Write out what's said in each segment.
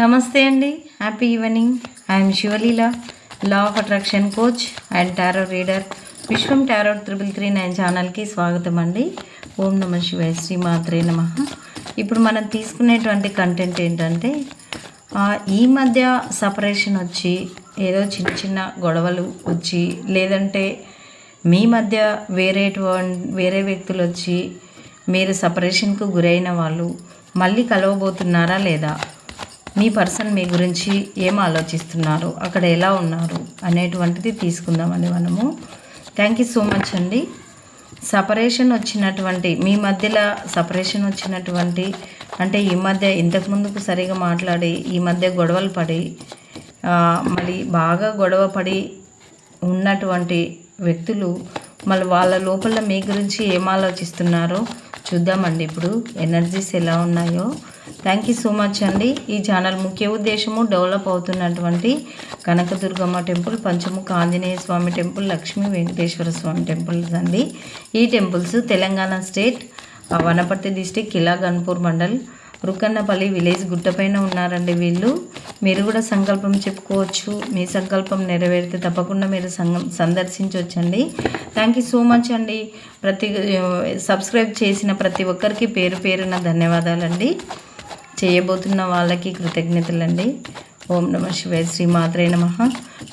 నమస్తే అండి. Happy evening I'm Sivaleela law of attraction coach and tarot reader Vishwam tarot triple three nine ఛానల్కి స్వాగతం అండి. ఓం నమ శివాయ శ్రీ మాత్రే నమ. ఇప్పుడు మనం తీసుకునేటువంటి కంటెంట్ ఏంటంటే ఈ మధ్య సపరేషన్ వచ్చి ఏదో చిన్న చిన్న గొడవలు వచ్చి లేదంటే మీ మధ్య వేరే వేరే వ్యక్తులు వచ్చి మీరు సపరేషన్కు గురైన వాళ్ళు మళ్ళీ కలవబోతున్నారా లేదా? మీ పర్సన్ మీ గురించి ఏం ఆలోచిస్తున్నారు? అక్కడ ఎలా ఉన్నారు? అనేటువంటిది తీసుకుందామండి మనము. థ్యాంక్ యూ సో మచ్ అండి. సపరేషన్ వచ్చినటువంటి మీ మధ్యలో సపరేషన్ వచ్చినటువంటి అంటే ఈ మధ్య ఇంతకు ముందుకు సరిగా మాట్లాడి ఈ మధ్య గొడవలు పడి మళ్ళీ బాగా గొడవ పడి ఉన్నటువంటి వ్యక్తులు మళ్ళీ వాళ్ళ లోపల మీ గురించి ఏం ఆలోచిస్తున్నారో? చూద్దామండి ఇప్పుడు ఎనర్జీస్ ఎలా ఉన్నాయో. థ్యాంక్ యూ సో మచ్ అండి. ఈ ఛానల్ ముఖ్య ఉద్దేశము డెవలప్ అవుతున్నటువంటి Kanakadurgamma temple Panchamukha Anjaneya Swamy temple Lakshmi Venkateswara Swamy temples అండి. ఈ టెంపుల్స్ తెలంగాణ స్టేట్ ఆ, వనపర్తి డిస్టిక్ కిలా గన్పూర్ మండల్ రుకన్నపల్లి విలేజ్ గుట్టపైన ఉన్నారండి వీళ్ళు. మీరు కూడా సంకల్పం చెప్పుకోవచ్చు. మీ సంకల్పం నెరవేరితే తప్పకుండా మీరు సంగం సందర్శించవచ్చండి థ్యాంక్ యూ సో మచ్ అండి. ప్రతి సబ్స్క్రైబ్ చేసిన ప్రతి ఒక్కరికి పేరు పేరున ధన్యవాదాలండి. చేయబోతున్న వాళ్ళకి కృతజ్ఞతలండి. ఓం నమ శివాయ శ్రీ మాత్రే నమ.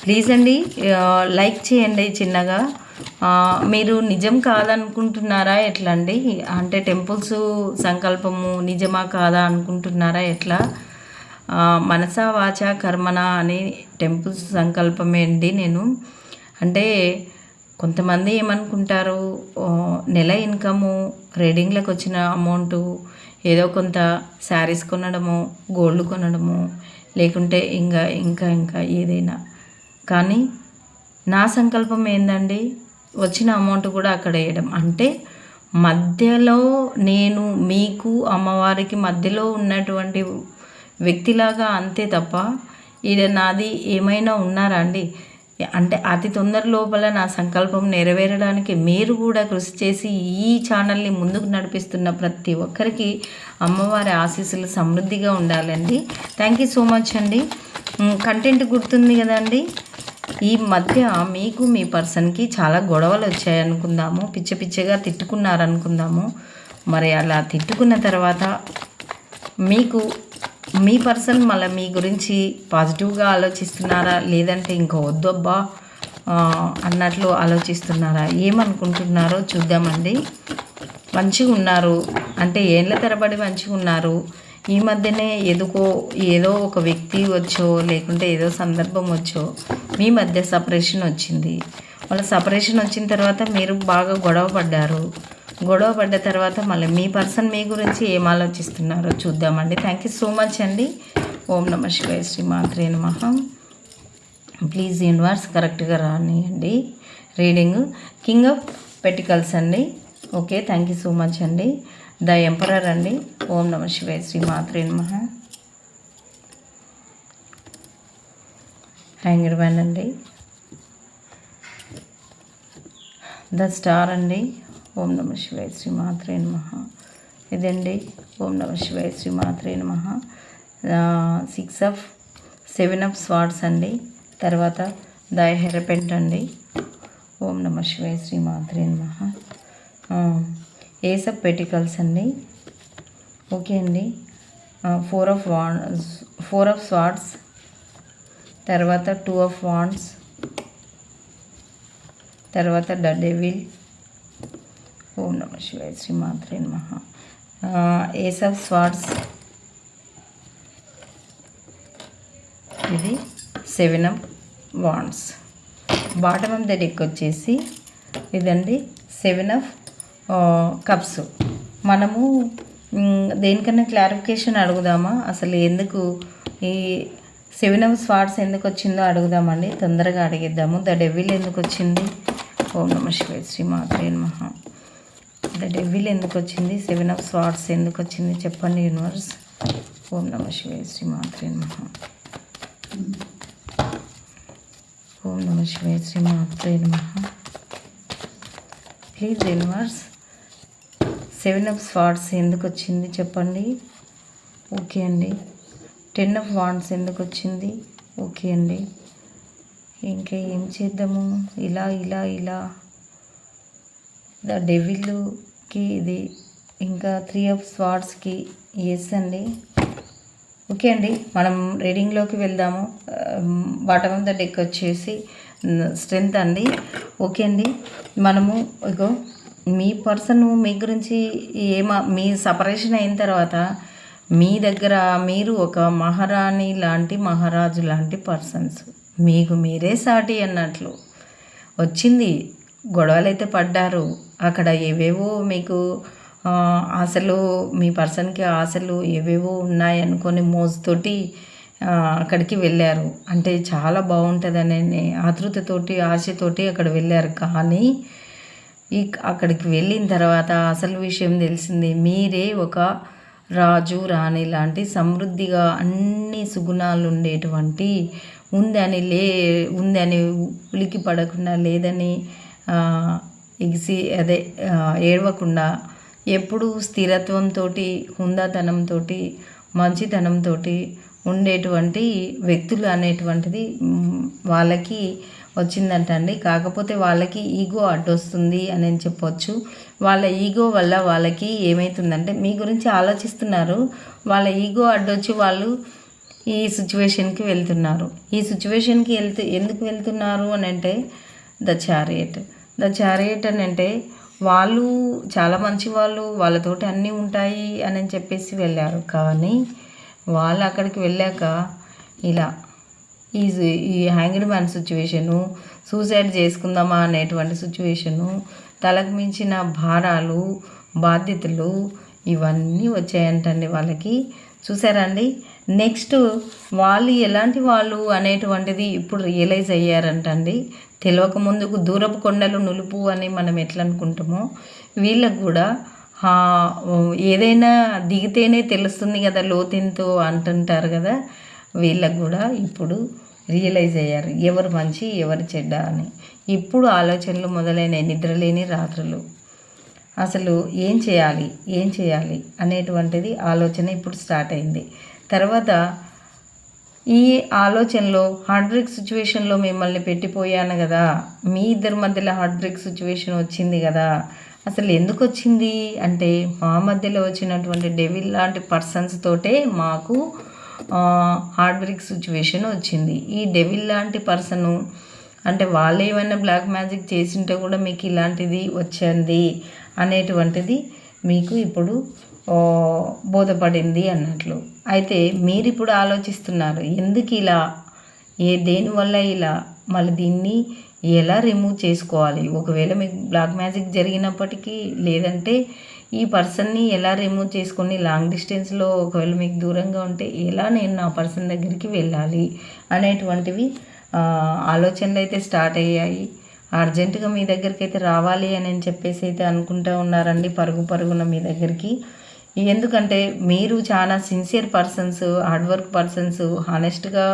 ప్లీజ్ అండి లైక్ చేయండి చిన్నగా. మీరు నిజం కాదనుకుంటున్నారా ఎట్లా అండి అంటే టెంపుల్స్ సంకల్పము నిజమా కాదా అనుకుంటున్నారా ఎట్లా? మనసా వాచ కర్మణ అని టెంపుల్స్ సంకల్పమే అండి నేను. అంటే కొంతమంది ఏమనుకుంటారు నెల ఇన్కము రీడింగ్లకు వచ్చిన అమౌంటు ఏదో కొంత శారీస్ కొనడము గోల్డ్ కొనడము లేకుంటే ఇంకా ఇంకా ఇంకా ఏదైనా. కానీ నా సంకల్పం ఏందండి? వచ్చిన అమౌంట్ కూడా అక్కడ వేయడం. అంటే మధ్యలో నేను మీకు అమ్మవారికి మధ్యలో ఉన్నటువంటి వ్యక్తిలాగా అంతే తప్ప ఈడ నాది ఏమైనా ఉన్నారా అండి? అంటే అతి తొందర లోపల నా సంకల్పం నెరవేరడానికి మీరు కూడా కృషి చేసి ఈ ఛానల్ని ముందుకు నడిపిస్తున్న ప్రతి ఒక్కరికి అమ్మవారి ఆశీస్సులు సమృద్ధిగా ఉండాలండి. థ్యాంక్ యూ సో మచ్ అండి. కంటెంట్ గుర్తుంది కదండి. ఈ మధ్య మీకు మీ పర్సన్కి చాలా గొడవలు వచ్చాయనుకుందాము పిచ్చి పిచ్చిగా తిట్టుకున్నారనుకుందాము. మరి అలా తిట్టుకున్న తర్వాత మీకు మీ పర్సన్ మళ్ళీ మీ గురించి పాజిటివ్గా ఆలోచిస్తున్నారా? లేదంటే ఇంకా వద్దబ్బా అన్నట్లు ఆలోచిస్తున్నారా? ఏమనుకుంటున్నారో చూద్దామండి. మంచిగా ఉన్నారు. అంటే ఏళ్ళ తరబడి మంచిగా ఉన్నారు. ఈ మధ్యనే ఎదుకో ఏదో ఒక వ్యక్తి వచ్చో లేకుంటే ఏదో సందర్భం వచ్చో మీ మధ్య సపరేషన్ వచ్చింది. వాళ్ళ సపరేషన్ వచ్చిన తర్వాత మీరు బాగా గొడవ పడ్డారు. గొడవ పడ్డ తర్వాత మళ్ళీ మీ పర్సన్ మీ గురించి ఏం ఆలోచిస్తున్నారో చూద్దామండి. థ్యాంక్ యూ సో మచ్ అండి. ఓం నమ శివాయ శ్రీ మాత్రే నమః. ప్లీజ్ యూనివర్స్ కరెక్ట్గా రానియండి. రీడింగ్ కింగ్ ఆఫ్ పెటికల్స్ అండి. Okay thank you so much అండి. ద ఎంపరర్ అండి. ఓం నమ శివాయ శ్రీ మాత్రే నమః. హ్యాంగర్ బ్యాన్ అండి. ద స్టార్ అండి. ఓం నమ శివాయ శ్రీ మాత్రే నమ. ఇదండి ఓం నమ శివాయ శ్రీ మాత్రే నమ. Six of seven of swords అండి. తర్వాత ద హెరపెంట్ అండి. ఓం నమ శివాయ శ్రీ మాత్రే నమ. ఏస్ ఆఫ్ పెటికల్స్ అండి. ఓకే అండి. ఫోర్ ఆఫ్ వా ఫోర్ ఆఫ్ స్వార్డ్స్ తర్వాత టూ ఆఫ్ వాండ్స్ తర్వాత ద డెవిల్ ఓం నమ శివాయ శ్రీ మాత్రే మహా ఏస్ ఆఫ్ స్వార్డ్స్. ఇది seven of wands. Bottom of the deck వచ్చేసి ఇదండి సెవెన్ ఆఫ్ కప్స్. మనము దేనికన్నా క్లారిఫికేషన్ అడుగుదామా? అసలు ఎందుకు ఈ సెవెన్ ఆఫ్ స్వార్ట్స్ ఎందుకు వచ్చిందో అడుగుదామండి. తొందరగా అడిగిద్దాము. ద డెవిల్ ఎందుకు వచ్చింది ఓం నమ శివే శ్రీ మాత్రే నమః. ద డెవిల్ ఎందుకు వచ్చింది సెవెన్ ఆఫ్ స్వార్ట్స్ ఎందుకు వచ్చింది చెప్పండి యూనివర్స్. ఓం నమ శివే శ్రీ మాత్రే నమః. ఓం నమ శివే శ్రీ మాత్రే నమః. Please universe seven of swords ఎందుకు వచ్చింది చెప్పండి. ఓకే అండి. టెన్ ఆఫ్ వాండ్స్ ఎందుకు వచ్చింది ఓకే అండి. ఇంకా ఏం చేద్దాము? ఇలా ఇలా ఇలా. ద డెవిల్కి ఇది ఇంకా త్రీ ఆఫ్ స్వార్డ్స్కి ఎస్ అండి. ఓకే అండి. మనం రీడింగ్లోకి వెళ్దాము. బాటమ్ ఆఫ్ ద డెక్ వచ్చేసి స్ట్రెంత్ అండి. ఓకే అండి. మనము ఇగో మీ పర్సన్ మీ గురించి ఏమా మీ సపరేషన్ అయిన తర్వాత మీ దగ్గర మీరు ఒక మహారాణి లాంటి మహారాజు లాంటి పర్సన్స్ మీకు మీరే సాటి అన్నట్లు. వచ్చింది గొడవలు అయితే పడ్డారు. అక్కడ ఏవేవో మీకు ఆశలు మీ పర్సన్కి ఆశలు ఏవేవో ఉన్నాయి అనుకొని మోజుతోటి అక్కడికి వెళ్ళారు. అంటే చాలా బాగుంటుందని ఆతృతతోటి ఆశతోటి అక్కడ వెళ్ళారు. కానీ ఈ అక్కడికి వెళ్ళిన తర్వాత అసలు విషయం తెలిసింది. మీరే ఒక రాజు రాణి లాంటి సమృద్ధిగా అన్ని సుగుణాలు ఉండేటువంటి ఉందని లే ఉందని ఉలికి పడకుండా లేదని ఎగిసి అదే ఏడవకుండా ఎప్పుడు స్థిరత్వంతో హుందాతనంతో మంచితనంతో ఉండేటువంటి వ్యక్తులు అనేటువంటిది వాళ్ళకి వచ్చిందంటండి. కాకపోతే వాళ్ళకి ఈగో అడ్డొస్తుంది అని చెప్పొచ్చు. వాళ్ళ ఈగో వల్ల వాళ్ళకి ఏమవుతుందంటే మీ గురించి ఆలోచిస్తున్నారు. వాళ్ళ ఈగో అడ్డొచ్చి వాళ్ళు ఈ సిచ్యువేషన్కి వెళ్తున్నారు. ఈ సిచ్యువేషన్కి వెళ్తూ ఎందుకు వెళ్తున్నారు అని అంటే ద చారియట్. ద చారియట్ అని అంటే వాళ్ళు చాలా మంచి వాళ్ళు వాళ్ళతోటి అన్నీ ఉంటాయి అని చెప్పేసి వెళ్ళారు. కానీ వాళ్ళు అక్కడికి వెళ్ళాక ఇలా ఈ ఈ హ్యాంగ్డ్ మ్యాన్ సిచ్యువేషను సూసైడ్ చేసుకుందామా అనేటువంటి సిచ్యువేషను తలకు మించిన భారాలు బాధ్యతలు ఇవన్నీ వచ్చాయంటండి వాళ్ళకి. చూసారండి? నెక్స్ట్ వాళ్ళు ఎలాంటి వాళ్ళు అనేటువంటిది ఇప్పుడు రియలైజ్ అయ్యారంటండి. తెలియక ముందుకు దూరపు కొండలు నులుపు అని మనం ఎట్లా అనుకుంటామో వీళ్ళకు కూడా ఏదైనా దిగితేనే తెలుస్తుంది కదా లోతెంతో అంటుంటారు కదా. వీళ్ళకు కూడా ఇప్పుడు రియలైజ్ అయ్యారు ఎవరు మంచి ఎవరు చెడ్డ అని. ఇప్పుడు ఆలోచనలు మొదలైన నిద్రలేని రాత్రులు. అసలు ఏం చేయాలి ఏం చేయాలి అనేటువంటిది ఆలోచన ఇప్పుడు స్టార్ట్ అయింది. తర్వాత ఈ ఆలోచనలో హార్డ్ బ్రేక్ సిచ్యువేషన్లో మిమ్మల్ని పెట్టిపోయాను కదా మీ ఇద్దరి మధ్యలో హార్డ్ బ్రేక్ సిచ్యువేషన్ వచ్చింది కదా అసలు ఎందుకు వచ్చింది? అంటే మా మధ్యలో వచ్చినటువంటి డెవిల్ లాంటి పర్సన్స్ తోటే మాకు హార్డ్ బ్రేక్ సిచ్యువేషన్ వచ్చింది. ఈ డెవిల్ లాంటి పర్సను అంటే వాళ్ళు ఏమైనా బ్లాక్ మ్యాజిక్ చేసింటే కూడా మీకు ఇలాంటిది వచ్చింది అనేటువంటిది మీకు ఇప్పుడు బోధపడింది అన్నట్లు. అయితే మీరు ఇప్పుడు ఆలోచిస్తున్నారు ఎందుకు ఇలా? ఏ దేనివల్ల ఇలా? మళ్ళీ దీన్ని ఎలా రిమూవ్ చేసుకోవాలి? ఒకవేళ మీకు బ్లాక్ మ్యాజిక్ జరిగినప్పటికీ లేదంటే ఈ పర్సన్ని ఎలా రిమూవ్ చేసుకొని లాంగ్ డిస్టెన్స్లో ఒకవేళ మీకు దూరంగా ఉంటే ఎలా నేను నా పర్సన్ దగ్గరికి వెళ్ళాలి అనేటువంటివి ఆలోచనలు అయితే స్టార్ట్ అయ్యాయి. అర్జెంటుగా మీ దగ్గరికి అయితే రావాలి అని అని చెప్పేసి అయితే అనుకుంటూ ఉన్నారండి పరుగు పరుగున మీ దగ్గరికి. ఎందుకంటే మీరు చాలా sincere persons hard work persons హానెస్ట్గా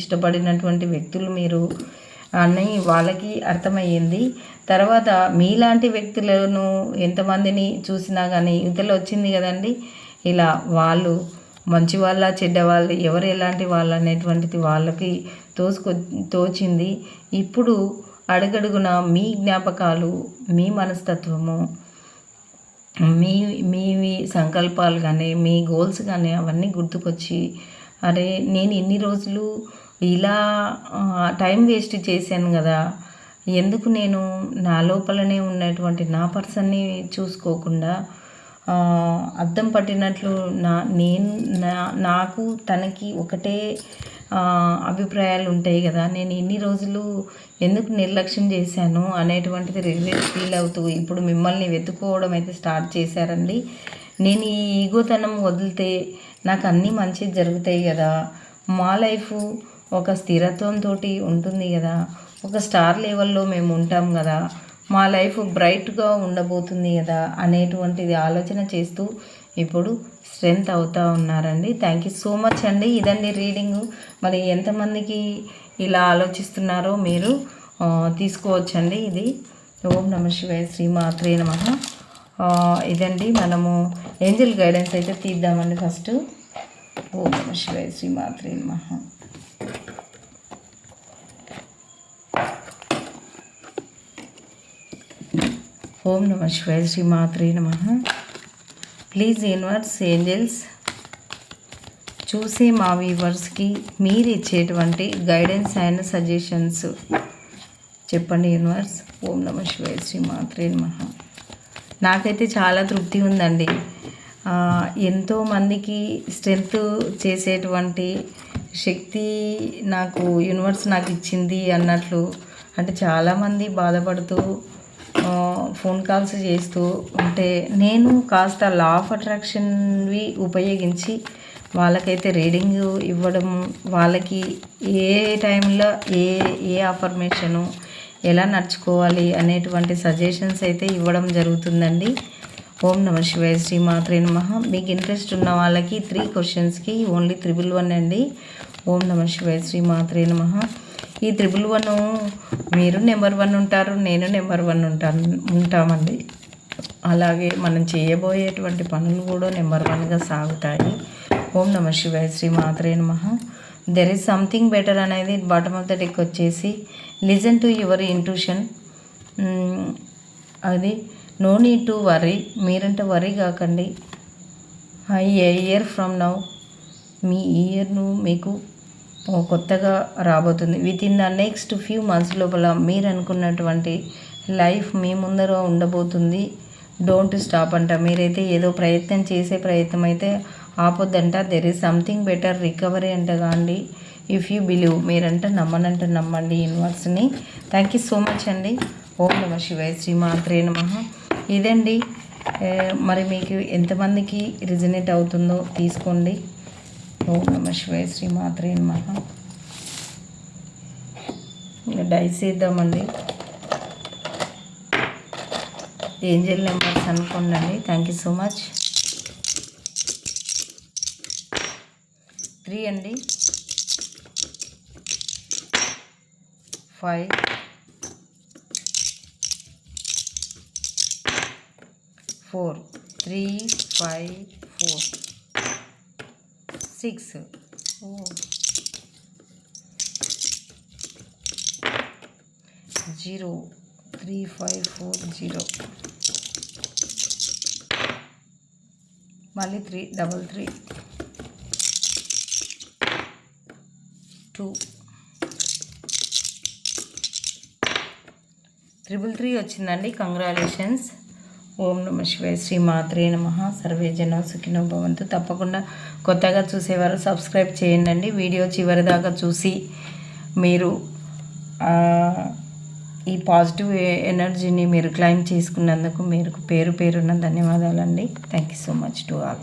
ఇష్టపడినటువంటి వ్యక్తులు మీరు. అని వాళ్ళకి అర్థమయ్యింది. తర్వాత మీలాంటి వ్యక్తులను ఎంతమందిని చూసినా కానీ ఇంతలో వచ్చింది కదండి. ఇలా వాళ్ళు మంచి వాళ్ళ చెడ్డ వాళ్ళు ఎవరు ఎలాంటి వాళ్ళు అనేటువంటిది వాళ్ళకి తోసుకొ తోచింది. ఇప్పుడు అడుగడుగున మీ జ్ఞాపకాలు మీ మనస్తత్వము మీ మీవి సంకల్పాలు కానీ మీ గోల్స్ కానీ అవన్నీ గుర్తుకొచ్చి అరే నేను ఇన్ని రోజులు ఇలా టైం వేస్ట్ చేశాను కదా. ఎందుకు నేను నా లోపలనే ఉన్నటువంటి నా పర్సన్ని చూసుకోకుండా అర్థం అద్దం పట్టినట్లు నా నేను నా నాకు తనకి ఒకటే అభిప్రాయాలు ఉంటాయి కదా. నేను ఇన్ని రోజులు ఎందుకు నిర్లక్ష్యం చేశాను అనేటువంటిది రిగ్రెట్ ఫీల్ అవుతూ ఇప్పుడు మిమ్మల్ని వెతుక్కోవడం అయితే స్టార్ట్ చేశారండి. నేను ఈ ఈగోతనం వదిలితే నాకు అన్నీ మంచి జరుగుతాయి కదా. మా లైఫ్ ఒక స్థిరత్వంతో ఉంటుంది కదా. ఒక స్టార్ లెవెల్లో మేము ఉంటాం కదా. మా లైఫ్ బ్రైట్గా ఉండబోతుంది కదా అనేటువంటిది ఆలోచన చేస్తూ ఇప్పుడు స్ట్రెంగ్త్ అవుతూ ఉన్నారండి. థ్యాంక్ యూ సో మచ్ అండి. ఇదండి రీడింగ్. మరి ఎంతమందికి ఇలా ఆలోచిస్తున్నారో మీరు తీసుకోవచ్చండి. ఇది ఓం నమ శివాయ శ్రీమాత్రే నమ. ఇదండి మనము ఏంజల్ గైడెన్స్ అయితే తీద్దామండి ఫస్ట్. ఓం నమ శివాయ శ్రీమాత్రే నమ. ఓం నమ శివాయ శ్రీమాత్రే నమ. ప్లీజ్ యూనివర్స్ ఏంజల్స్ చూసే మా వ్యూవర్స్కి మీరు ఇచ్చేటువంటి గైడెన్స్ అండ్ సజెషన్స్ చెప్పండి యూనివర్స్ ఓం నమ శివాయ శ్రీమాత్రే నమ. నాకైతే చాలా తృప్తి ఉందండి. ఎంతోమందికి ఎంతో మందికి స్ట్రెంత్ చేసేటువంటి శక్తి నాకు యూనివర్స్ నాకు ఇచ్చింది అన్నట్లు. అంటే చాలామంది బాధపడుతూ ఫోన్ కాల్స్ చేస్తూ ఉంటే నేను కాస్త లా ఆఫ్ అట్రాక్షన్వి ఉపయోగించి వాళ్ళకైతే రీడింగ్ ఇవ్వడం వాళ్ళకి ఏ టైంలో ఏ ఏ అఫర్మేషను ఎలా నడుచుకోవాలి అనేటువంటి సజెషన్స్ అయితే ఇవ్వడం జరుగుతుందండి. ఓం నమ శివాయ శ్రీ మాత్రే నమ. మీకు ఇంట్రెస్ట్ ఉన్న వాళ్ళకి త్రీ క్వశ్చన్స్కి ఓన్లీ త్రిబుల్ వన్ అండి. ఓం నమ శివాయ శ్రీ మాత్రే నమ. ఈ త్రిబుల్ వన్ మీరు నెంబర్ వన్ ఉంటారు నేను నెంబర్ వన్ ఉంటాను ఉంటామండి. అలాగే మనం చేయబోయేటువంటి పనులు కూడా నెంబర్ వన్గా సాగుతాయి. ఓం నమ శివాయ శ్రీ మాత్రే నమ. దెర్ ఈజ్ సంథింగ్ బెటర్ అనేది బాటమ్ ఆఫ్ ద డెక్ వచ్చేసి లిజన్ టు యువర్ ఇంట్యూషన్ అది నో నీడ్ టు వరీ మీరంటే వరీ కాకండి. ఐ ఇయర్ ఫ్రమ్ నౌ మీ ఇయర్ను మీకు కొత్తగా రాబోతుంది. Within the next few months లోపల మీరు అనుకున్నటువంటి లైఫ్ మీ ముందర ఉండబోతుంది. డోంట్ స్టాప్ అంట. మీరైతే ఏదో ప్రయత్నం చేసే ప్రయత్నం అయితే ఆపొద్దంట. There is something better recovery అంట అండి ఇఫ్ యూ బిలీవ్ మీరంట నమ్మనంట నమ్మండి యూనివర్స్ని థ్యాంక్ యూ సో మచ్ అండి. ఓం నమ శివాయ శ్రీమాత్రే నమ. ఇదండి. మరి మీకు ఎంతమందికి రిజనేట్ అవుతుందో తీసుకోండి. ఓం నమ శివాయ శ్రీమాత్రే నమ. ఇంకా డైస్ వేద్దామండి ఏంజల్ నెంబర్స్ అనుకోండి thank you so much three అండి. Five four three five four six. O. Zero. Three five four zero. మళ్ళీ three double three. Two. Triple three వచ్చిందండి. కంగ్రాలేషన్స్ ఓం నమ శివాయ శ్రీ మాత్రే నమ. సర్వే జన సుఖినో భవంతు. తప్పకుండా కొత్తగా చూసేవారు సబ్స్క్రైబ్ చేయండి వీడియో చివరి దాకా చూసి మీరు ఈ పాజిటివ్ ఎనర్జీని మీరు క్లైమ్ చేసుకున్నందుకు మీరు పేరు పేరున్న ధన్యవాదాలండి. Thank you so much to all.